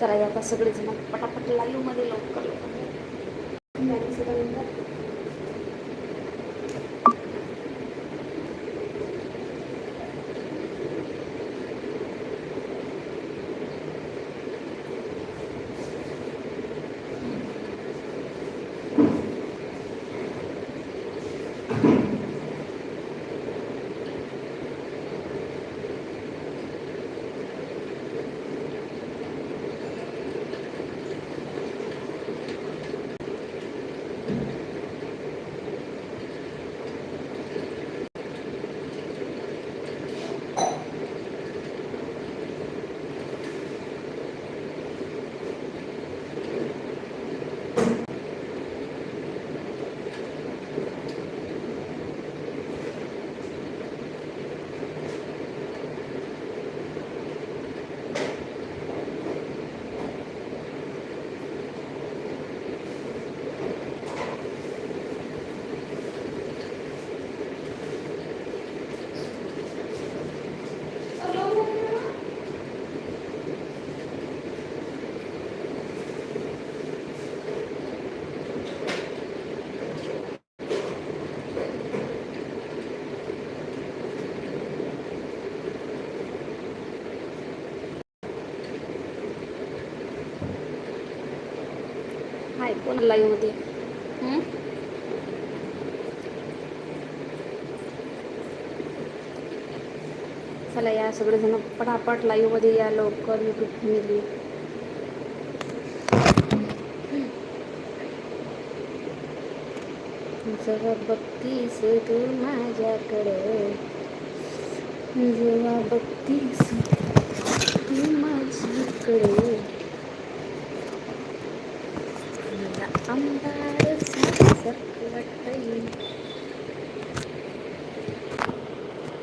चला या आता सगळेजण पटापट लाईव्ह लवकर लवकर गाडी सुद्धा चला या सगळेजण पटापट लाईव्हमध्ये या लवकर युट्यूब फॅमिली जेव्हा बघतीस तू माझ्याकडे. जेव्हा बघतीस तू माझ्याकडे. मला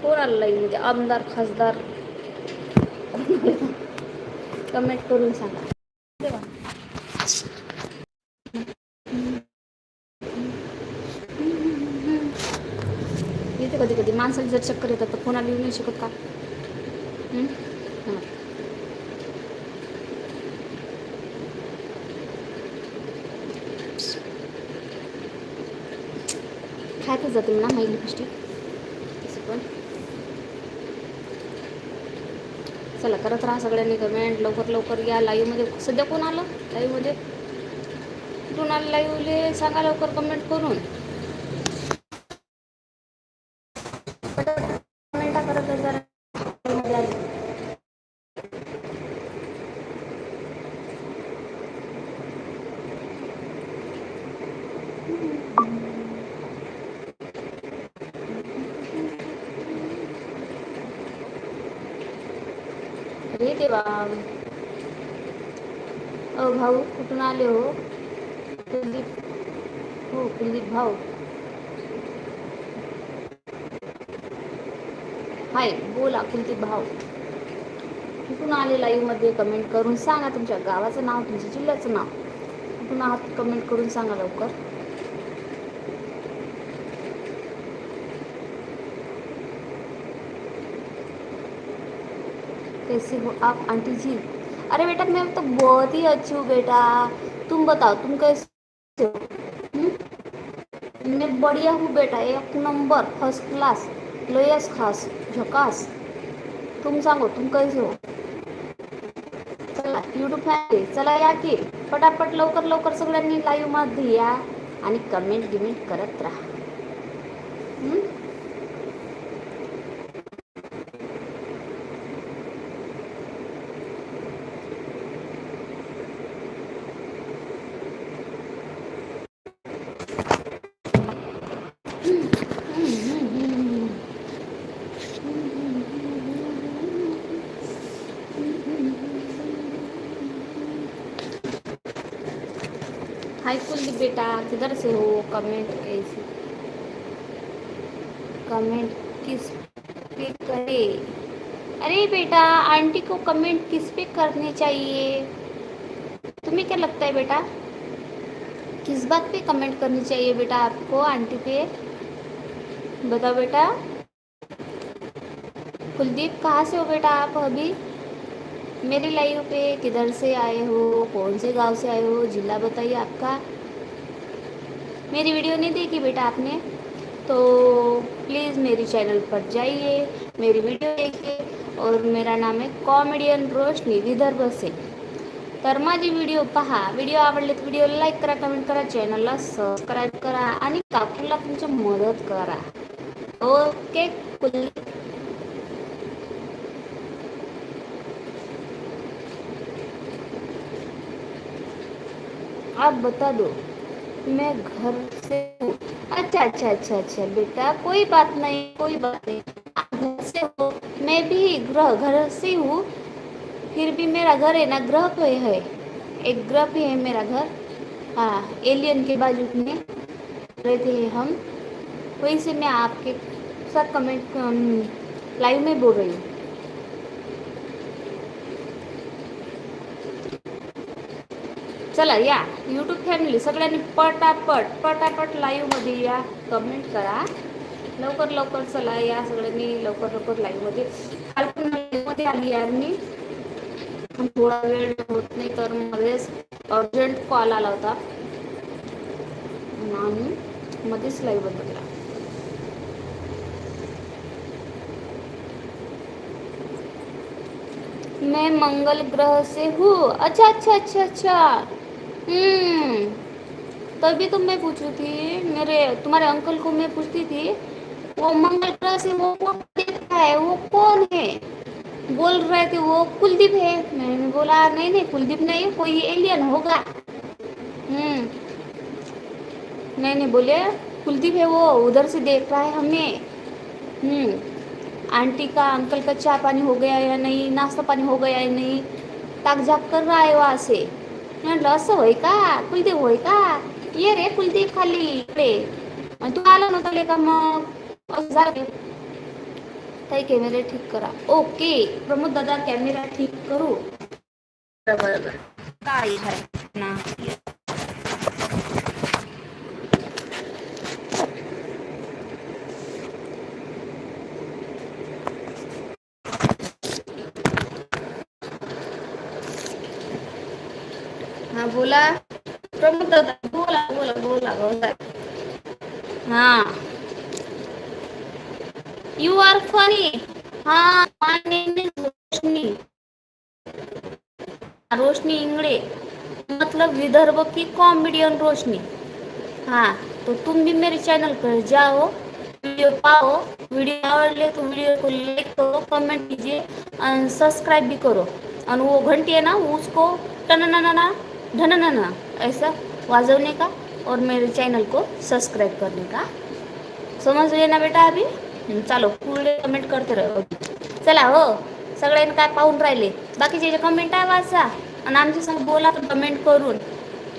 आमदार लाईन म्हणजे आमदार खासदार? कमेंट करून सांगा. येते कधी कधी माणसाला जर चक्कर येतात तर कोणाला येऊ नाही शकत का? खायतच जाते ना माहिती लिपस्टिक तसं पण. चला करत राहा सगळ्यांनी कमेंट लवकर लवकर या लाईव्हमध्ये सध्या कोण आलं? लाईव्हमध्ये कुठून आलं लाईव्हले सांगा लवकर कमेंट करून कमेंटा करत जा जरा. live मध्ये आले. अरे अ भाऊ कुठून आले हो? कुलदीप. हो कुलदीप भाऊ. हाय बोला कुलदीप भाऊ. कुठून आले लाईव्हमध्ये? कमेंट करून सांगा तुमच्या गावाचं नाव तुमच्या जिल्ह्याचं नाव. कुठून आहात? कमेंट करून सांगा लवकर. कैसे हो आप आंटी जी? अरे बेटा मैं तो बहुत ही अच्छी हूँ बेटा। तुम बताओ तुम कैसे हो? मैं बढ़िया हूँ बेटा एक नंबर फर्स्ट क्लास लोयस खास झकास। तुम सांगो तुम कैसे हो? चला यूट्यूब फॅमिली चला या की पटापट लवकर लवकर सगळ्यांनी लाईव्हमध्ये या आणि कमेंट गिमेंट करत राहा. हाय कुलदीप बेटा किधर से हो? कमेंट कैसे? कमेंट किस पे करे? अरे बेटा, आंटी को कमेंट किस पे करने चाहिए? तुम्हें क्या लगता है बेटा? किस बात पे कमेंट करनी चाहिए बेटा आपको, आंटी पे? बताओ बेटा। कुलदीप, कहाँ से हो बेटा आप अभी? मेरी लाइव पे किधर से आए हो? कौन से गाँव से आए हो? जिला बताइए आपका। मेरी वीडियो नहीं देखी बेटा आपने? तो प्लीज़ मेरी चैनल पर जाइए, मेरी वीडियो देखिए। और मेरा नाम आहे कॉमेडियन रोशनी विदर्भ से तर माझी व्हिडिओ पहा। व्हिडिओ आवडले तर व्हिडिओ लाईक करा कमेंट करा चॅनलला सबस्क्राईब करा, आणि काकूला तुमची मदत करा. ओके कुल आप बता दो। मैं घर से हूँ। अच्छा अच्छा अच्छा अच्छा बेटा, कोई बात नहीं, कोई बात नहीं। आप घर से हो, मैं भी ग्रह घर से हूँ। फिर भी मेरा घर है ना ग्रह पे है। एक ग्रह पे है मेरा घर। हाँ एलियन के बाजू में रहते हैं हम। वहीं से मैं आपके साथ कमेंट लाइव में बोल रही हूँ। चला या. यूट्यूब फॅमिली सगळ्यांनी पटापट पटापट लाईव्हमध्ये या. कमेंट करा. लवकर लवकर चला या सगळ्यांनी लवकर लवकर लाईव्हमध्ये काल पण लाईव्हमध्ये आली यार मी थोडा वेळ होत नाही तर मध्येच अर्जंट कॉल आला होता. आणि मध्येच लाईव्ह बंद केला मैं मंगल ग्रह से हूँ. अच्छा अच्छा अच्छा अच्छा. तभी तो मैं पूछ रही थी, मेरे, तुम्हारे अंकल को मैं पूछती थी, वो मंगल ग्रह से वो कौन देखता है, वो कौन है? बोल रहे थे वो कुलदीप है। मैंने बोला, नहीं नहीं, कुलदीप नहीं, कोई एलियन होगा। हम्म। नहीं नहीं बोले, कुलदीप है वो, उधर से देख रहा है हमें। हम्म। आंटी का अंकल का चाय पानी हो गया या नहीं, नाश्ता पानी हो गया या नहीं, ताक झाक कर रहा है वहाँ से। म्हटलं असं होय का? कुलदीप होय का? ये रे कुलदीप खाली इकडे. तू आला नव्हता का मग? झालं. ताई कॅमेरा ठीक करा. ओके. प्रमोद दादा कॅमेरा ठीक करू. बरं बरं बरं काय ना बोला. प्रमोद दादा बोला बोला बोला बोला. हा. यू आर फनी हा my name is Roshni Roshni Ingde मतलब विदर्भ की कॉमेडियन रोशनी हाँ तो तुम भी मेरे चैनल पर जाओ वीडियो पाओ वीडियो आवडले तो वीडियो को लाइक करो कमेंट कीजिए और सब्सक्राइब भी करो. और वो घंटी है ना उसको ना ढननना ऐसा वाजवने का और मेरे चैनल को सब्सक्राइब करने का. समज ना बेटा अभी? चालो पुढे कमेंट करते राहो चला हो. सगळ्यांनी काय पाहून राहिले? बाकीचे जे कमेंट आहे वाचा. आणि आमच्या संग बोला कमेंट करून.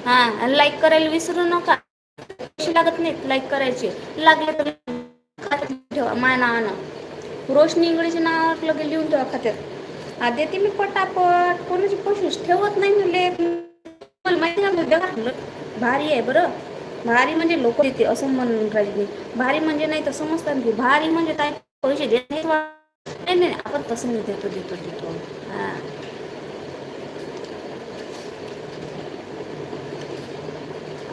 हां लाईक करायला विसरू नका. पैसे लागत नाहीत लाईक करायचे. लागले तर ठेवा माझ्या नावानं. रोशनी इंगळीच्या नावावर लगे लिहून ठेवा खात्यात. हा देते मी पटापट. कोणाची कोशिश ठेवत नाही म्हणले. माहिती आहे ना जगात भारी आहे बरं. भारी म्हणजे लोक देते असं म्हणून राहिले भारी म्हणजे नाही तर समजतात की भारी म्हणजे काय? पैसे देत नाही नाही आपण तसं नाही देतो देतो देतो. हा.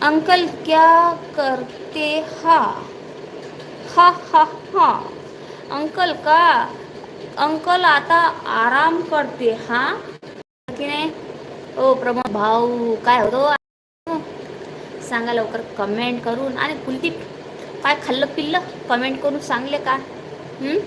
अंकल क्या करते? हा. हा हा हा. अंकल का? अंकल आता आराम करते हा. ओ प्रमोद भाऊ काय होतो? सांगा लवकर कमेंट करून. आणि कुलदीप काय खाल्लं पिल्लं कमेंट करून सांगले का हं?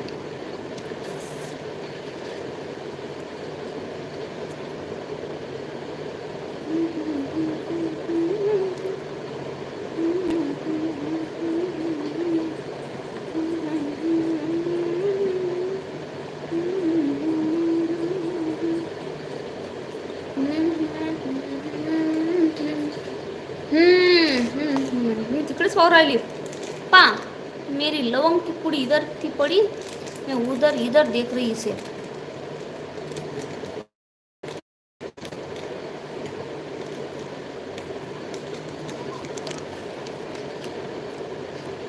हम्म, हम्म, हम्म. मी तिकडेच पाहू राहिली पा मेरी लवंग की पुड़ी इधर रही मैं उधर इधर देख रही इसे।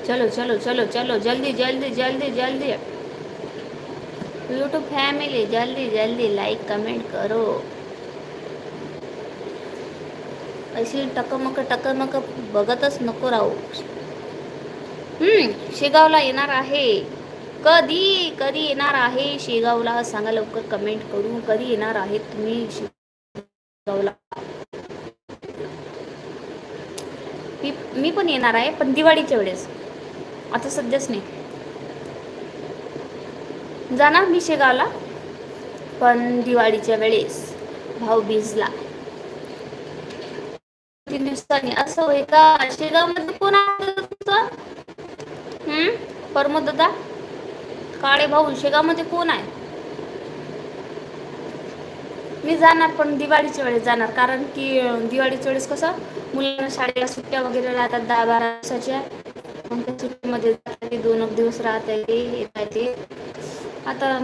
चलो चलो चलो चलो जल्दी जल्दी जल्दी जल्दी। यूट्यूब फैमिली जल्दी जल्दी लाइक कमेंट करो। अशी टकमक टकमक बघतच नको राहू। हम्म शेगावला येणार आहे। कधी कधी येणार आहे शेगावला? सांगा लवकर कमेंट करून. कधी येणार आहे तुम्ही शेगावला? मी मी पण येणार आहे पण दिवाळीच्या वेळेस. आता सध्याच नाही. जाणार मी शेगावला पण दिवाळीच्या वेळेस. भाऊ बीजला तीन दिवसांनी. असं होय का? शेगावमध्ये कोण आलं तुमचं हम्म? दादा काळे भाऊ शेगावमध्ये कोण आहे? मी जाणार पण दिवाळीच्या वेळेस जाणार. कारण की दिवाळीच्या वेळेस कसं मुलांना शाळेला सुट्ट्या वगैरे राहतात दहा बारा दिवसाच्या. मग त्या सुट्टीमध्ये जातात ते दोन एक दिवस राहत आहे ते. आता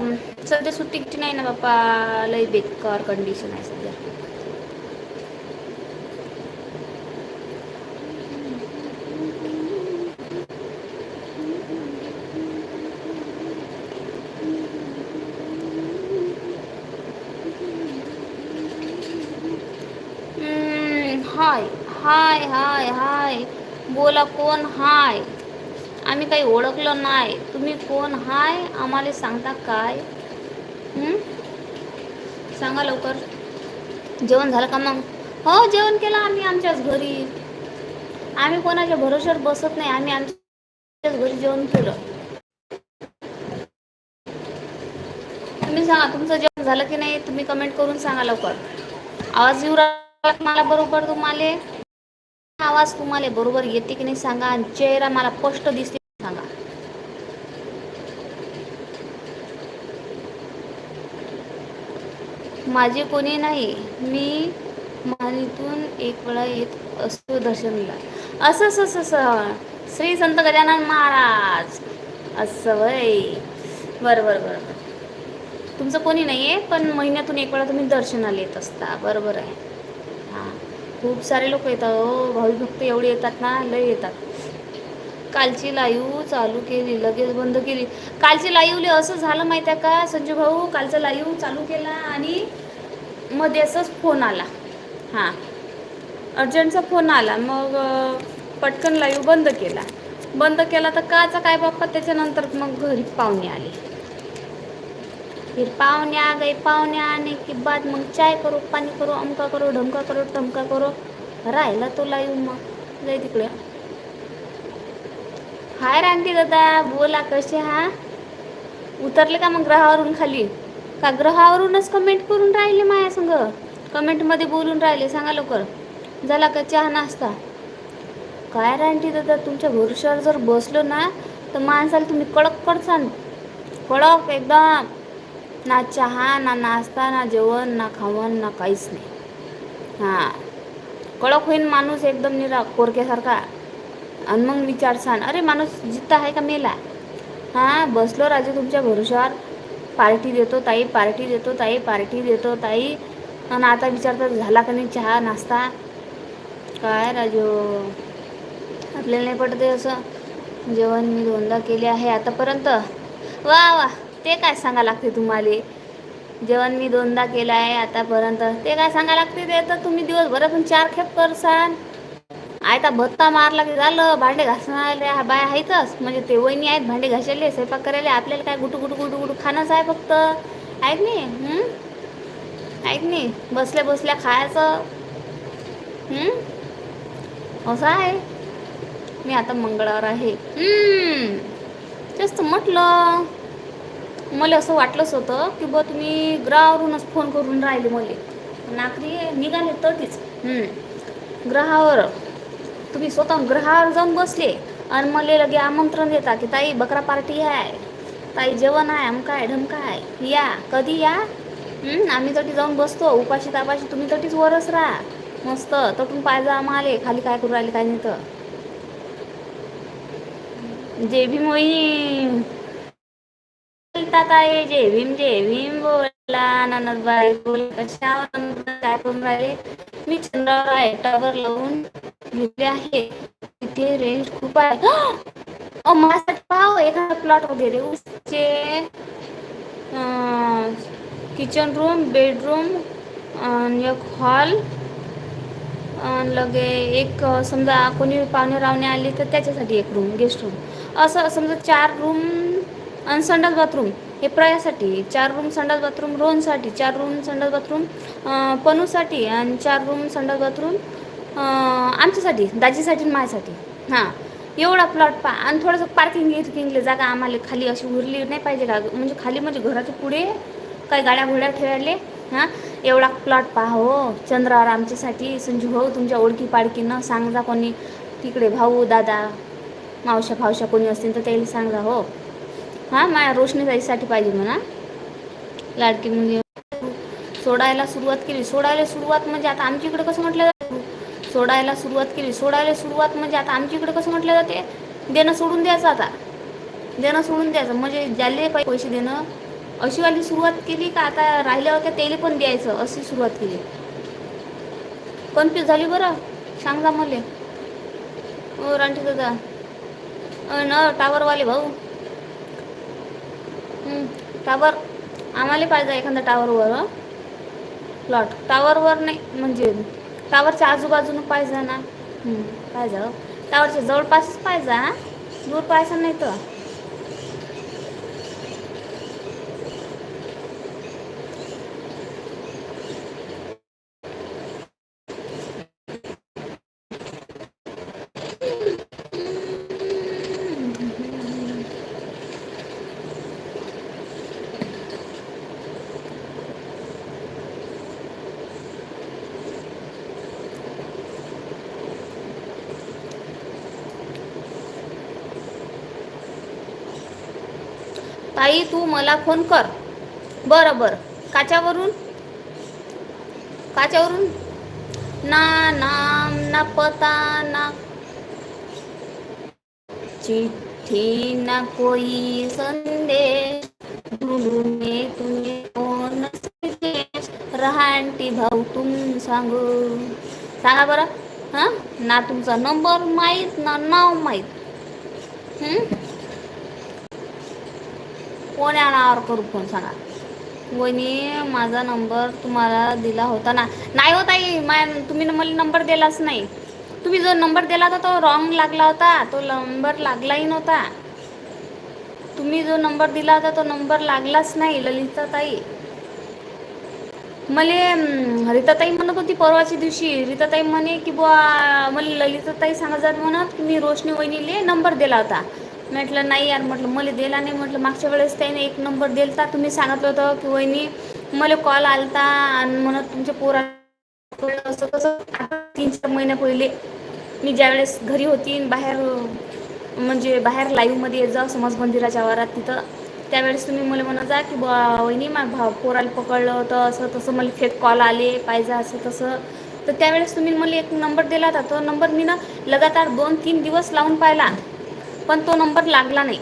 सध्या सुट्टीची नाही ना बाप्पा. लय बेकार कंडिशन आहे सध्या हम्म, हाय हाय हाय हाय. बोला कोण हाय? आम्ही काही ओळखलं नाही. तुम्ही कोण हाय? आम्हाला सांगता काय? सांगा लवकर. जेवण झालं का मग? हो जेवण केलं आम्ही आमच्याच घरी. आम्ही कोणाच्या भरोश्यावर बसत नाही. आम्ही आमच्याच घरी जेवण केलं. तुम्ही सांगा तुमचं जेवण झालं की नाही? तुम्ही कमेंट करून सांगा लवकर. आवाज येऊ राहिला मला? बरोबर तुम्हाला? आवाज तुम्हाला बरोबर येते की नाही सांगा आणि चेहरा मला स्पष्ट दिसते सांगा. माझे कोणी नाही मी मानीतून एक वेळा येत असतो दर्शनला. असं असं असं श्री संत गजानन महाराज. असं वय. बरं बरं बरं तुमचं कोणी नाही आहे पण महिन्यातून एक वेळा तुम्ही दर्शनाला येत असता. बरोबर आहे. खूप सारे लोक येतात. हो भाविभक्त एवढे येतात ना लय येतात. कालची लाईव्ह चालू केली लगेच बंद केली. कालची लाईव्हले असं झालं माहिती आहे का संजू भाऊ? कालचा लाईव्ह चालू केला आणि मध्ये असंच फोन आला. हां. अर्जंटचा फोन आला. मग पटकन लाईव्ह बंद केला. बंद केला तर काचा काय बाप्पा? त्याच्यानंतर मग घरी पाहुणे आले. फिर पाहुणे आ गए पाहुणे आने के बाद मग चाय करू पाणी करू अमका करू ढमका करो टमका करो. राहिला तो येऊ मग. जाई तिकडे. हाय रांटी दादा बोला कसे हा? उतरले का मग ग्रहावरून खाली? का ग्रहावरूनच कमेंट करून राहिले माया संग? कमेंटमध्ये बोलून राहिले सांगा लवकर. झाला का चहा नाश्ता? काय रानटी दादा तुमच्या भरोश्यावर जर बसलो ना तर माणसाला तुम्ही कडक कडसान कडक एकदम. ना चहा ना नाश्ता ना जेवण ना खावण ना काहीच नाही. हां. कडक होईन माणूस एकदम निरा कोरक्यासारखा आणि मग विचारसान अरे माणूस जित्ता आहे का मेला? हां बसलो राजू तुमच्या भरोशावर पार्टी देतो ताई पार्टी देतो ताई पार्टी देतो ताई. आणि आता विचारतात झाला का नाही चहा नाश्ता? काय राजू? आपल्याला नाही पडते असं. जेवण मी दोनदा केले आहे आतापर्यंत. वा वा. ते काय सांगा लागते तुम्हाला? जेवण मी दोनदा केलं आहे आतापर्यंत. ते काय सांगा लागते ते? तर तुम्ही दिवसभरातून चार खेप करसान. आयता भत्ता मारला की झालं भांडे घासणारे बाय आहेतच. म्हणजे ते वहिनी आहेत भांडे घासायले स्वयंपाक करायला आपल्याला काय गुटू गुटू गुटू गुटू खाणंच आहे फक्त. ऐक नाही ऐक नाही बसल्या बसल्या खायचं. असं आहे. मी आता मंगळवार आहे. तेच तर म्हटलं. मला असं वाटलंच होतं की बा तुम्ही ग्रहावरूनच फोन करून राहिले मला. नाकरी निघाले तटीच ग्रहावर. तुम्ही स्वतः ग्रहावर जाऊन बसले आणि मला लगे आमंत्रण देता की ताई बकरा पार्टी आहे. ताई जेवण आहे अमकाय ढमकाय या कधी या? आम्ही तटी जाऊन बसतो. उपाशी तापाशी तुम्ही तटीच वरच राहा. मस्त तटून पाहिजे आम्हाला खाली काय करू राहिले काय नाही तर. जे भीम मोहीम बोलतात आहे जे भीम जे भीम बोला ननदबाई बोल कशावर काय करून राहिले मी चंद्रावर आहे टावर लावून घेतले आहे तिथे रेंज खूप आहे अ माझ्यासाठी पाव एखादा प्लॉट वगैरे उसचे किचन रूम बेडरूम एक हॉल लगे एक समजा कोणी पाहुणे रावणे आले तर त्याच्यासाठी एक रूम गेस्ट रूम असं समजा चार रूम आणि संडास बाथरूम हे प्रयासाठी चार रूम संडास बाथरूम रोहनसाठी चार रूम संडास बाथरूम पनूसाठी आणि चार रूम संडास बाथरूम आमच्यासाठी दाजीसाठी आणि माझ्यासाठी. हां एवढा प्लॉट पा आणि थोडंसं पार्किंग किंगले जागा आम्हाला खाली अशी उरली नाही पाहिजे का? म्हणजे खाली म्हणजे घराच्या पुढे काही गाड्या घोड्या ठेवायले. हां एवढा प्लॉट पहा हो. चंद्रावर आमच्यासाठी. संजू भाऊ तुमच्या ओळखी पाडकीनं सांगा कोणी. तिकडे भाऊ दादा मावश्या फावश्या कोणी असतील तर त्याला सांगा हो. हां माया रोशनी ताईसाठी पाहिजे म्हणा. लाडकी मुली. सोडायला सुरुवात केली. सोडायला सुरुवात म्हणजे आता आमच्या इकडे कसं म्हटलं सोडायला सुरुवात केली. सोडायला सुरुवात म्हणजे आता आमच्या इकडे कसं म्हटलं जाते? देणं सोडून द्यायचं आता. देणं सोडून द्यायचं. म्हणजे ज्याले पैसे देणं. अशीवाली सुरुवात केली का आता राहिल्या होत्या त्याला पण द्यायचं. अशी सुरुवात केली. कन्फ्यूज झाली बरं. सांगा मले. हो रांटी दादा. अ न टावरवाले भाऊ. टावर आम्हाला पाहिजे एखादा टावरवर प्लॉट टावरवर नाही म्हणजे टावरच्या आजूबाजून पाहिजे ना. पाहिजे टावरच्या जवळपासच पाहिजे दूर पाहायचं नाही तर. ताई तू मला फोन कर. बरं बरं. काच्यावरून? काच्यावरून? ना नाम ना पता ना चिठ्ठी ना कोई संदेश. ढूंढूंगे तुम्ही कोण रहांटी भाऊ तुम सांगू. सांगा बरं. हां? ना तुमचा नंबर माहीत ना नाव माहीत. कोण येणार नावावर करू फोन सांगा? वहिनी माझा नंबर तुम्हाला दिला होता ना. नाही हो ताई मा तुम्ही मला नंबर दिलाच नाही. तुम्ही जो नंबर दिला होता तो रॉंग लागला होता. तो नंबर लागलाही नव्हता. तुम्ही जो नंबर दिला होता तो नंबर लागलाच नाही ललिता ताई. मले रीताताई म्हणत होती परवाच्या दिवशी. रिताताई म्हणे की बुवा मला ललिताताई सांगत जात म्हणत मी रोशनी वहिनीले नंबर दिला होता. म्हटलं नाही यार म्हटलं मला दिला नाही म्हटलं मागच्या वेळेस त्याने एक नंबर दिलता तुम्ही सांगितलं होतं की वहिनी मला कॉल आलता आणि म्हणत तुमच्या पोरा असं कसं आता तीन चार महिन्या पहिले मी ज्यावेळेस घरी होती बाहेर म्हणजे बाहेर लाईव्हमध्ये येत जाऊ समज मंदिराच्या आवारात तिथं त्यावेळेस तुम्ही मला म्हणत जा की बा वहिनी मा भाव पोराला पकडलं होतं असं तसं मला फेक कॉल आले पाहिजे असं तसं. तर त्यावेळेस तुम्ही मला एक नंबर दिला होता. तो नंबर मी ना लगातार दोन तीन दिवस लावून पाहिला. पण तो नंबर लागला नाही.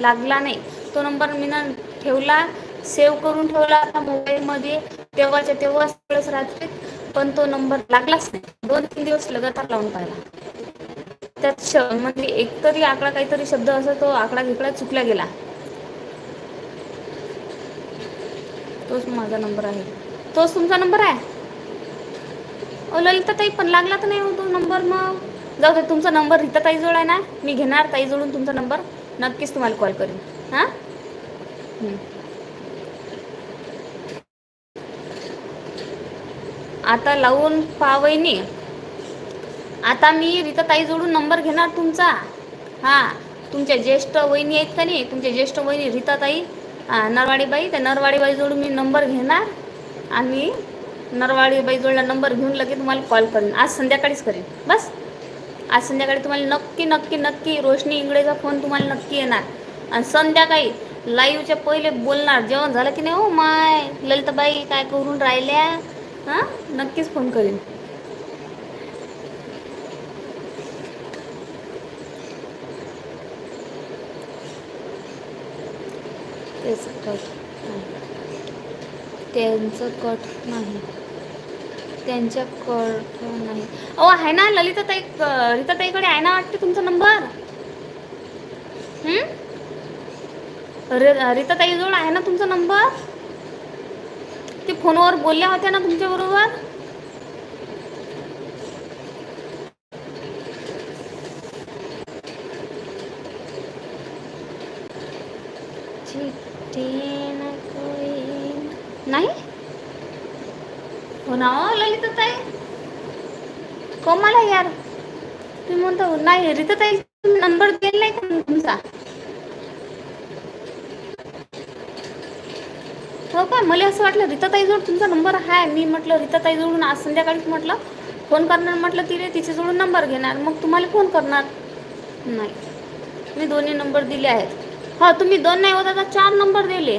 लागला नाही. तो नंबर मी ना ठेवला सेव्ह करून ठेवला आता मोबाईलमध्ये. तेव्हाच्या तेव्हा सगळंच रात्री पण तो नंबर लागलाच नाही. दोन तीन दिवस लगातार लावून पाहिला. त्यात श म्हणजे एकतरी आकडा काहीतरी शब्द असा तो आकडा घेकडा चुकला गेला. तोच माझा नंबर आहे. तोच तुमचा नंबर आहे? ओ ललिता ताई पण लागला तर नाही हो तो नंबर मग? जाऊ दे तुमचा नंबर रिता ताईजवळ आहे ना? मी घेणार ताईजवळून तुमचा नंबर. नक्कीच तुम्हाला कॉल करेन. हां? आता लावून पहा आता मी रिता ताईजवळून नंबर घेणार तुमचा. हा तुमच्या ज्येष्ठ वहिनी आहेत का नाही? तुमच्या ज्येष्ठ वहिनी रीताताई हा नरवाडीबाई. त्या नरवाडीबाईजवळून मी नंबर घेणार. आणि नरवाडीबाई जोडला नंबर घेऊन लगेच तुम्हाला कॉल करेन. आज संध्याकाळीच करेन. बस. आज संध्याकाळी तुम्हाला नक्की नक्की नक्की रोशनी इंगळेचा फोन तुम्हाला नक्की येणार. आणि संध्याकाळी लाईव्हच्या पहिले बोलणार. जेवण झालं की नाही? हो माय ललिताबाई काय करून राहिल्या? हां? नक्कीच फोन करेन. तेच कट त्यांचं कट नाही. त्यांच्या नाही. अहो आहे ना ललिता ताई रीता ताईकडे आहे ना वाटते तुमचा नंबर? र रीता ताईजवळ आहे ना तुमचा नंबर? ते फोनवर बोलल्या होत्या ना तुमच्याबरोबर बरोबर चिठ्ठी न कोई नाही हो ना ताई. कमाल यार. तुम्ही म्हणतो नाही रीता ताई नंबर दिला नाही का तुमचा? हो का? मला असं वाटलं रीताताईजवळ तुमचा नंबर आहे. मी म्हटलं रीताताईजवळून आज संध्याकाळीच म्हटलं. फोन करणार म्हटलं तिने तिच्याजवळून नंबर घेणार. मग तुम्हाला फोन करणार. नाही. मी दोन्ही नंबर दिले आहेत. हो तुम्ही दोन नाही होता आता चार नंबर दिले.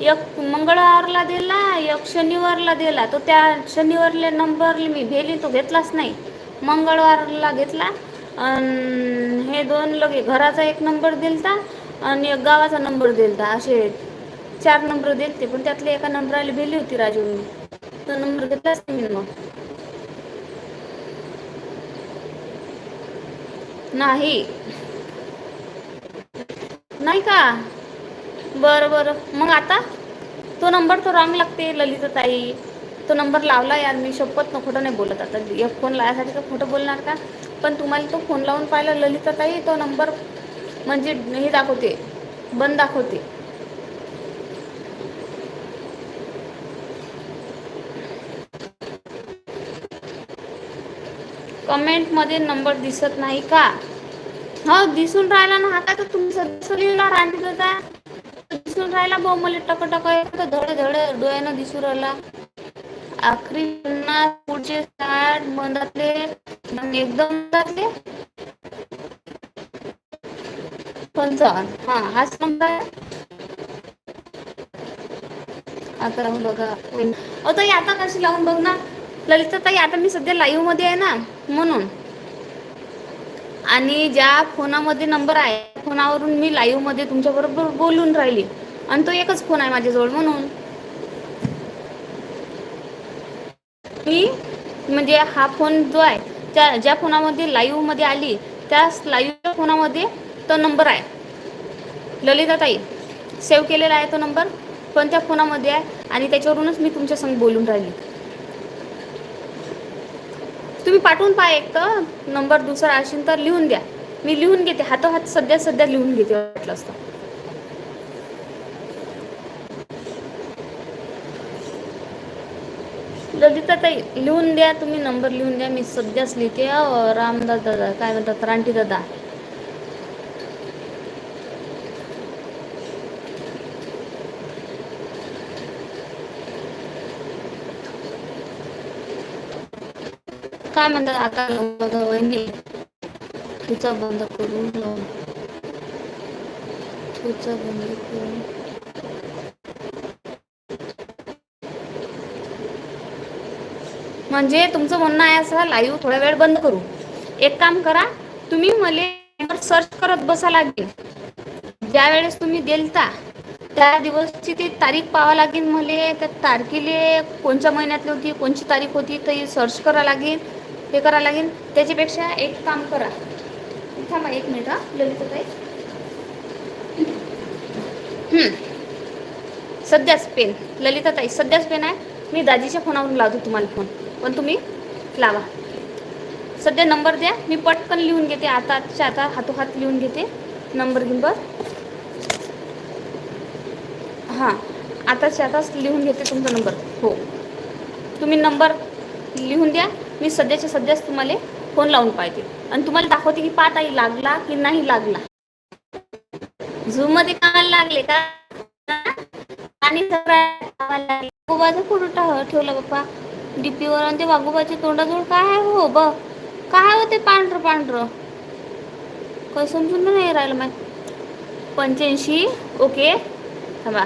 एक मंगळवारला दिला एक शनिवारला दिला. तो त्या शनिवारला नंबर मी भेली तो घेतलाच नाही. मंगळवारला घेतला. अन हे दोन लगे घराचा एक नंबर दिलता आणि एक गावाचा नंबर दिलता. असे चार नंबर दिलते पण त्यातले एका नंबराला भेली होती राजू मी तो नंबर घेतलाच नाही मी मग. नाही. नाही का? बरं बरं. मग आता? तो नंबर तो रॉंग लागते ललिताताई तो नंबर लावला यार मी शपथ न खोटं नाही बोलत आता. एक फोन लावायसाठी तर खोटं बोलणार का? पण तुम्हाला तो फोन लावून पाहिला ललिताताई तो नंबर म्हणजे हे दाखवते बंद दाखवते. कमेंटमध्ये नंबर दिसत नाही का? हो दिसून राहिला ना हा काय तर तुमचं लिहिला राणी दादा दिसून राहिला भाऊ मला टकटक धडे धडे डोळ्यानं दिसून राहिला. आखरी पन्नास पुढचे साठ मधातले एकदम पंचावन्न. हा हाच नंबर आहे. आता लावून बघा. अहो ताई आता कशी लावून बघ ना ललिता ताई आता मी सध्या लाईव्हमध्ये आहे ना म्हणून. आणि ज्या फोनामध्ये नंबर आहे फोनावरून मी लाईव्हमध्ये तुमच्या बरोबर बोलून राहिली. आणि तो एकच फोन आहे माझ्याजवळ म्हणून. मी म्हणजे हा फोन जो आहे त्या ज्या फोनामध्ये लाईव्हमध्ये आली त्याच लाईव्ह फोनामध्ये तो नंबर आहे. ललिता ताई सेव्ह केलेला आहे तो नंबर पण त्या फोनामध्ये आहे? आणि त्याच्यावरूनच मी तुमच्या संग बोलून राहिली. तुम्ही पाठवून पहा एक तर नंबर दुसरा असेल तर लिहून द्या. मी लिहून घेते हातोहात सध्या सध्या लिहून घेते वाटलं असतं. ललिता ताई लिहून द्या तुम्ही नंबर लिहून द्या. मी सध्याच लिहिते रामदास दादा काय म्हणतात रानटी दादा. काय म्हणतात आता वहिनी. तुझा बंद करून तुझा बंद करून. म्हणजे तुमचं म्हणणं आहे असं लाईव्ह थोडा वेळ बंद करू. एक काम करा तुम्ही मला सर्च करत बसा लागेल. ज्या वेळेस तुम्ही देलता त्या दिवसची ती तारीख पाहावं लागेल मला त्या तारखेले कोणत्या महिन्यातली होती कोणची तारीख होती ते सर्च करा लागेल हे करा लागेल. त्याच्यापेक्षा एक काम करा. थांबा एक मिनिट हा ललिता ताई. सध्याच पेन ललिता ताई सध्याच पेन आहे. मी दाजीच्या फोनावरून लावतो तुम्हाला फोन पण तुम्ही लावा. सध्या नंबर द्या मी पटकन लिहून घेते. आता आताच्या आता हातोहात लिहून घेते. नंबर गिंबर हां आताच्या आताच लिहून घेते तुमचा नंबर. हो. तुम्ही नंबर लिहून द्या. मी सध्याच्या सध्याच तुम्हाला फोन लावून पाहिजे आणि तुम्हाला दाखवते की पाठ आई लागला की नाही लागला. झूममध्ये कामाला लागले का? आणि वाघोबाचा हो, हो, ठेवलं ठेवला बाप्पा. डीपीवर आणि ते वाघोबाच्या तोंडाजवळ काय आहे हो? ब काय हो ते पांढरं पांढरं? काही समजून नाही राहिलं माहीत. पंच्याऐंशी ओके. थांबा.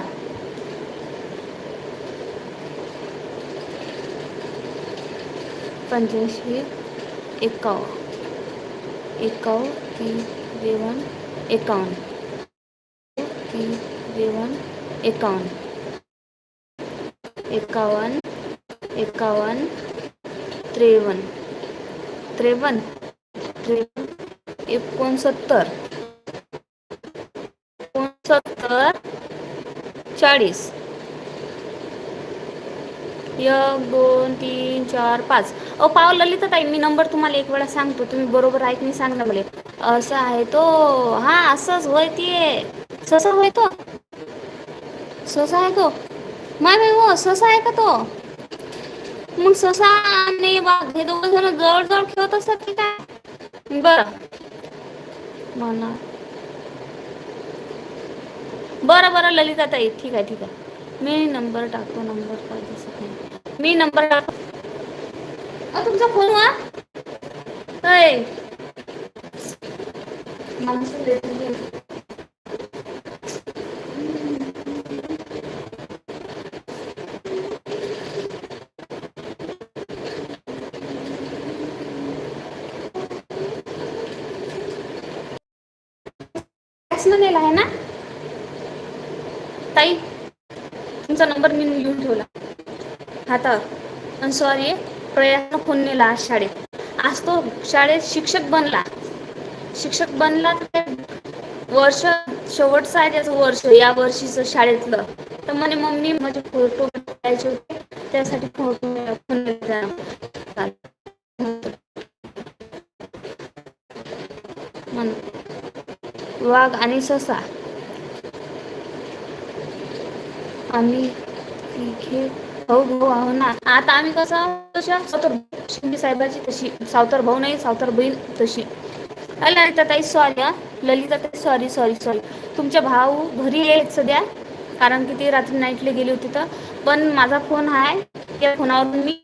पंच्याऐंशी एकावन्न. एकावन्न तीन जेवण एकावन्न. तीन जेवण एकावन्न. एकावन्न एकावन्न त्रेवन्न. त्रेवन्न त्रेवन्न एकोणसत्तर. एकोणसत्तर चाळीस. एक दोन तीन चार पाच. अ पाव ललिता ताई मी नंबर तुम्हाला एक वेळा सांगतो. तुम्ही बरोबर ऐक नाही सांग ना मला. असं आहे तो. हा असंच होय ते. ससा होय तो. ससा आहे तो. माय बाई हो ससा आहे का तो? मग ससा आणि वाघ हे दोघ जण जवळ जवळ खेळत असतात की काय? बरं. म्हणा. बरं बरं ललिता ताई ठीक आहे ठीक आहे. मी नंबर टाकतो नंबर काय दिसत नाही. मी नंबर टाकतो. अ तुमचा फोन वा अय माणसं देत नेला आहे ना ताई तुमचा नंबर मी लिहून ठेवला हातावर सॉरी प्रयास फोन नेला आज शाळेत. आज तो शाळेत शिक्षक बनला. शिक्षक बनला तर वर्ष शेवटचं आहे त्याचं वर्ष या वर्षीचं शाळेतलं. तर म्हणे मम्मी माझे फोटो काढायचे होते त्यासाठी फोटो वाघ आणि ससा. आम्ही तिघे हो हो, हो हो ना. आता आम्ही कसं तशा सावतर शिंदे साहेबाची तशी सावतर भाऊ नाही सावतर बहीण तशी. अ ललिता ताई सॉरी हा. ललिता ताई सॉरी सॉरी सॉरी तुमच्या भाऊ घरी येत सध्या कारण की ती रात्री नाईटला गेली होती तर. पण माझा फोन आहे त्या फोनावरून मी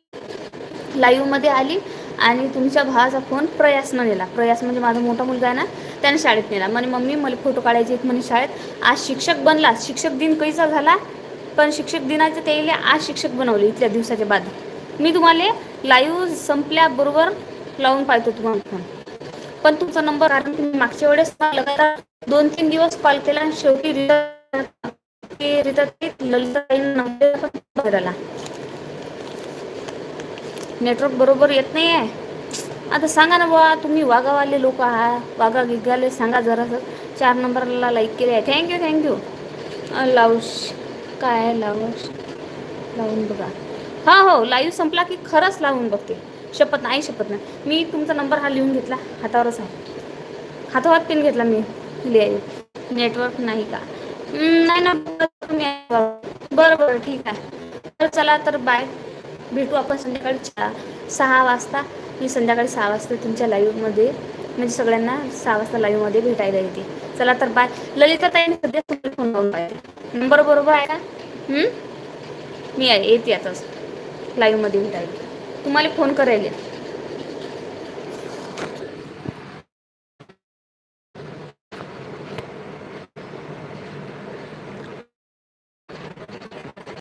लाईव्हमध्ये आली आणि तुमच्या भावाचा फोन प्रयासनं नेला. प्रयास म्हणजे माझा मोठा मुलगा आहे ना त्याने शाळेत नेला. म्हणे मम्मी मला फोटो काढायचे आहेत म्हणे शाळेत. आज शिक्षक बनला. शिक्षक दिन कैसा झाला? पण शिक्षक दिनाचे त्याला आज शिक्षक बनवले इथल्या दिवसाच्या बाद. मी तुम्हाला लाईव्ह संपल्याबरोबर लावून पाहतो तुम्हाला. फोन पण तुमचा नंबर कारण तुम्ही मागच्या वेळेस लगातार दोन तीन दिवस कॉल केला आणि शेवटी ललिता नंबर नेटवर्क बरोबर येत नाही आहे आता सांगा ना बुवा तुम्ही वाघावाले लोक आहात. वाघा गिगाले सांगा जरा चार नंबरला लाईक केले. आहे थँक्यू थँक्यू लावश. काय लावूश लावून बघा. हा हो लाईव्ह संपला की खरंच लावून बघते. शपथ नाही शपथ नाही. मी तुमचा नंबर हा लिहून घेतला. हातावरच आहे. हातावर पेन घेतला मी. लिहाय नेटवर्क नाही का? नाही ना बरं बरं ठीक आहे. तर चला तर बाय भेटू आपण संध्याकाळी सहा वाजता. मी संध्याकाळी सहा वाजता तुमच्या लाईव्हमध्ये म्हणजे सगळ्यांना सहा वाजता लाईव्हमध्ये भेटायला येते. चला तर बाय ललिता ताईने सध्या तुम्हाला फोन लावून पाहिजे नंबर बरोबर आहे का? मी आहे येते आताच लाईव्हमध्ये भेटायला. तुम्हाला फोन करायला